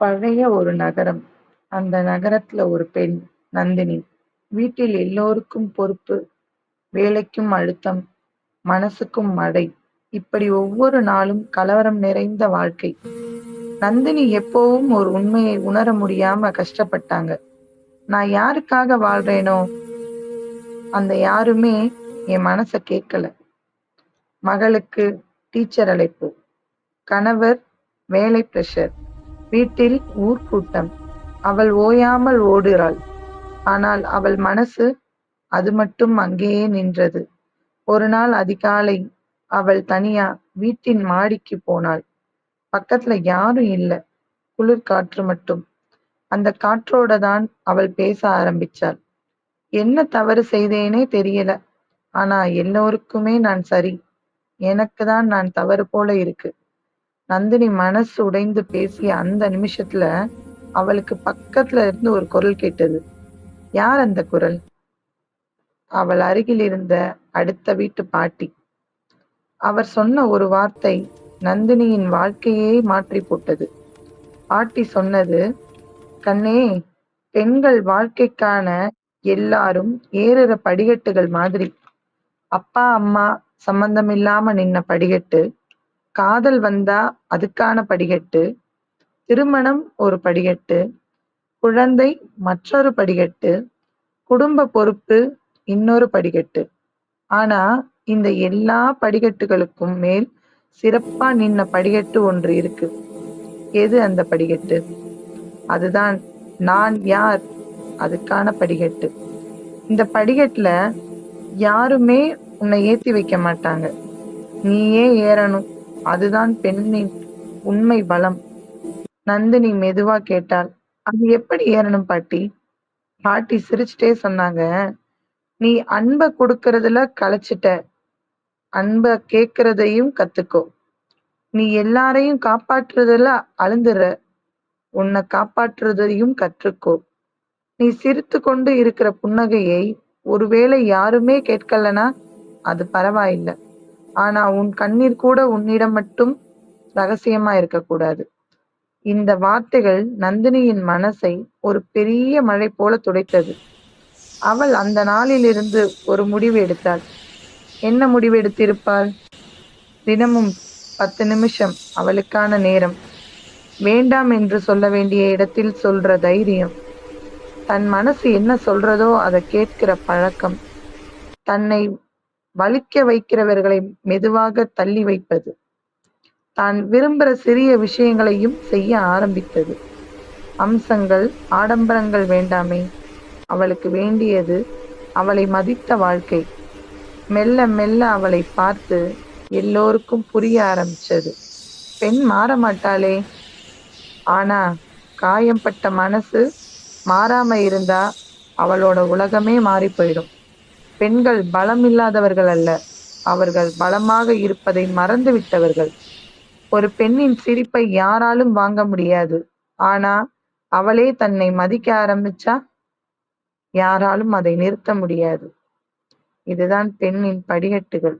பழைய ஒரு நகரம். அந்த நகரத்துல ஒரு பெண், நந்தினி. வீட்டில் எல்லோருக்கும் பொறுப்பு, வேலைக்கும் அழுத்தம், மனசுக்கும் மடை. இப்படி ஒவ்வொரு நாளும் கலவரம் நிறைந்த வாழ்க்கை. நந்தினி எப்பவும் ஒரு உண்மையை உணர முடியாம கஷ்டப்பட்டாங்க. நான் யாருக்காக வாழ்றேனோ, அந்த யாருமே என் மனச கேட்கல. மகளுக்கு டீச்சர் அழைப்பு. கணவர் வேலை பிரஷர். வீட்டில் ஊர்க்கூட்டம். அவள் ஓயாமல் ஓடுகிறாள். ஆனால் அவள் மனசு அது மட்டும் அங்கேயே நின்றது. ஒரு நாள் அதிகாலை அவள் தனியா வீட்டின் மாடிக்கு போனாள். பக்கத்துல யாரும் இல்லை குளிர் காற்று மட்டும். அந்த காற்றோட தான் அவள் பேச ஆரம்பிச்சாள். என்ன தவறு செய்தேனே தெரியல. ஆனா எல்லோருக்குமே நான் சரி. எனக்கு தான் நான் தவறு போல இருக்கு. நந்தினி மனசு உடைந்து பேசிய அந்த நிமிஷத்துல அவளுக்கு பக்கத்துல இருந்து ஒரு குரல் கேட்டது. யார் அந்த குரல்? அவள் அருகில் இருந்த அடுத்த வீட்டு பாட்டி. அவர் சொன்ன ஒரு வார்த்தை நந்தினியின் வாழ்க்கையே மாற்றி போட்டது. பாட்டி சொன்னது, கண்ணே, பெண்கள் வாழ்க்கைக்கான எல்லாரும் ஏறுற படிக்கட்டுகள் மாதிரி. அப்பா அம்மா சம்பந்தமில்லாம நின்ன படிக்கட்டு, காதல் வந்தா அதுக்கான படிக்கட்டு, திருமணம் ஒரு படிக்கட்டு, குழந்தை மற்றொரு படிக்கட்டு, குடும்ப பொறுப்பு இன்னொரு படிக்கட்டு. ஆனா இந்த எல்லா படிக்கட்டுகளுக்கும் மேல் சிறப்பா நின்ன படிக்கட்டு ஒன்று இருக்கு. எது அந்த படிக்கட்டு? அதுதான் நான் யார் அதுக்கான படிக்கட்டு. இந்த படிக்கட்டுல யாருமே உன்னை ஏத்தி வைக்க மாட்டாங்க. நீயே ஏறணும். அதுதான் பெண்ணின் உண்மை பலம். நந்தினி மெதுவா கேட்டாள். அது எப்படி ஏறணும் பாட்டி? பாட்டி சிரிச்சுட்டே சொன்னாங்க. நீ அன்ப குடுக்கறதுல களைச்சிட்ட. அன்ப கேக்குறதையும் கத்துக்கோ. நீ எல்லாரையும் காப்பாற்றுறதுல அழுந்துற. உன்னை காப்பாற்றுறதையும் கற்றுக்கோ. நீ சிரித்து கொண்டு இருக்கிற புன்னகையை ஒருவேளை யாருமே கேட்கலனா அது பரவாயில்ல. ஆனா உன் கண்ணீர் கூட உன்னிடம் மட்டும் ரகசியமா இருக்கக்கூடாது. இந்த வார்த்தைகள் நந்தினியின் மனசை ஒரு பெரிய மழை போல துடைத்தது. அவள் அந்த நாளிலிருந்து ஒரு முடிவு எடுத்தாள். என்ன முடிவு எடுத்திருப்பாள்? தினமும் பத்து நிமிஷம் அவளுக்கான நேரம். வேண்டாம் என்று சொல்ல வேண்டிய இடத்தில் சொல்ற தைரியம். தன் மனசு என்ன சொல்றதோ அதை கேட்கிற பழக்கம். தன்னை வலிக்க வைக்கிறவர்களை மெதுவாக தள்ளி வைப்பது. தான் விரும்புற சிறிய விஷயங்களையும் செய்ய ஆரம்பித்தது. அம்சங்கள், ஆடம்பரங்கள் வேண்டாமே. அவளுக்கு வேண்டியது அவளை மதித்த வாழ்க்கை. மெல்ல மெல்ல அவளை பார்த்து எல்லோருக்கும் புரிய ஆரம்பிச்சது. பெண் மாறமாட்டாளே. ஆனா காயம்பட்ட மனசு மாறாம இருந்தா அவளோட உலகமே மாறி போயிடும். பெண்கள் பலம் இல்லாதவர்கள் அல்ல. அவர்கள் பலமாக இருப்பதை மறந்து விட்டவர்கள். ஒரு பெண்ணின் சிரிப்பை யாராலும் வாங்க முடியாது. ஆனா அவளே தன்னை மதிக்க ஆரம்பிச்சா யாராலும் அதை நிறுத்த முடியாது. இதுதான் பெண்ணின் படிக்கட்டுகள்.